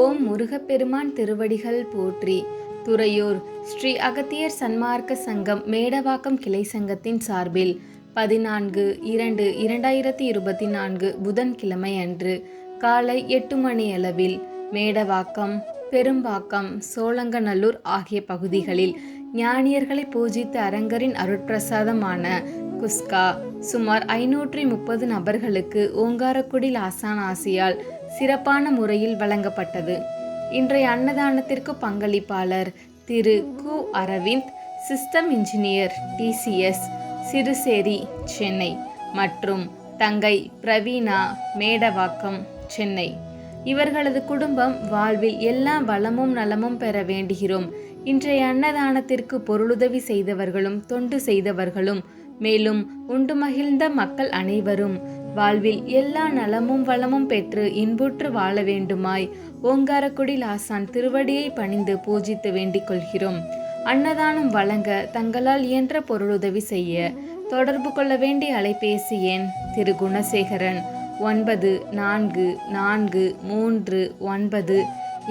ஓம் முருகப்பெருமான் திருவடிகள் போற்றி. துறையூர் ஸ்ரீ அகத்தியர் சன்மார்க்க சங்கம் மேடவாக்கம் கிளை சங்கத்தின் சார்பில் பதினான்கு இரண்டு இரண்டாயிரத்தி இருபத்தி நான்கு புதன்கிழமை அன்று காலை எட்டு மணி அளவில் மேடவாக்கம் பெரும்பாக்கம் சோழங்கநல்லூர் ஆகிய பகுதிகளில் ஞானியர்களை பூஜித்த அரங்கரின் அருட்பிரசாதமான குஸ்கா சுமார் ஐநூற்றி முப்பது நபர்களுக்கு ஓங்காரக்குடில் ஆசான் ஆசியால் சிறப்பான முறையில் வழங்கப்பட்டது. இன்றைய அன்னதானத்திற்கு பங்களிப்பாளர் திரு கு. Aravind system engineer TCS Siruseri Chennai மற்றும் தங்கை பிரவீனா மேடவாக்கம் சென்னை. இவர்களது குடும்பம் வாழ்வில் எல்லா வளமும் நலமும் பெற வேண்டுகிறோம். இன்றைய அன்னதானத்திற்கு பொருளுதவி செய்தவர்களும் தொண்டு செய்தவர்களும் மேலும் உண்டு மகிழ்ந்த மக்கள் அனைவரும் வாழ்வில் எல்லா நலமும் வளமும் பெற்று இன்புற்று வாழ வேண்டுமாய் ஓங்காரக்குடி லாசான் திருவடியை பணிந்து பூஜித்து வேண்டிக் கொள்கிறோம். அன்னதானம் வழங்க தங்களால் இயன்ற பொருளுதவி செய்ய தொடர்பு கொள்ள வேண்டிய அலைபேசி எண் திரு குணசேகரன் ஒன்பது நான்கு நான்கு மூன்று ஒன்பது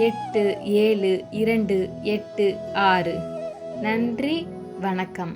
எட்டு ஏழு இரண்டு எட்டு ஆறு. நன்றி வணக்கம்.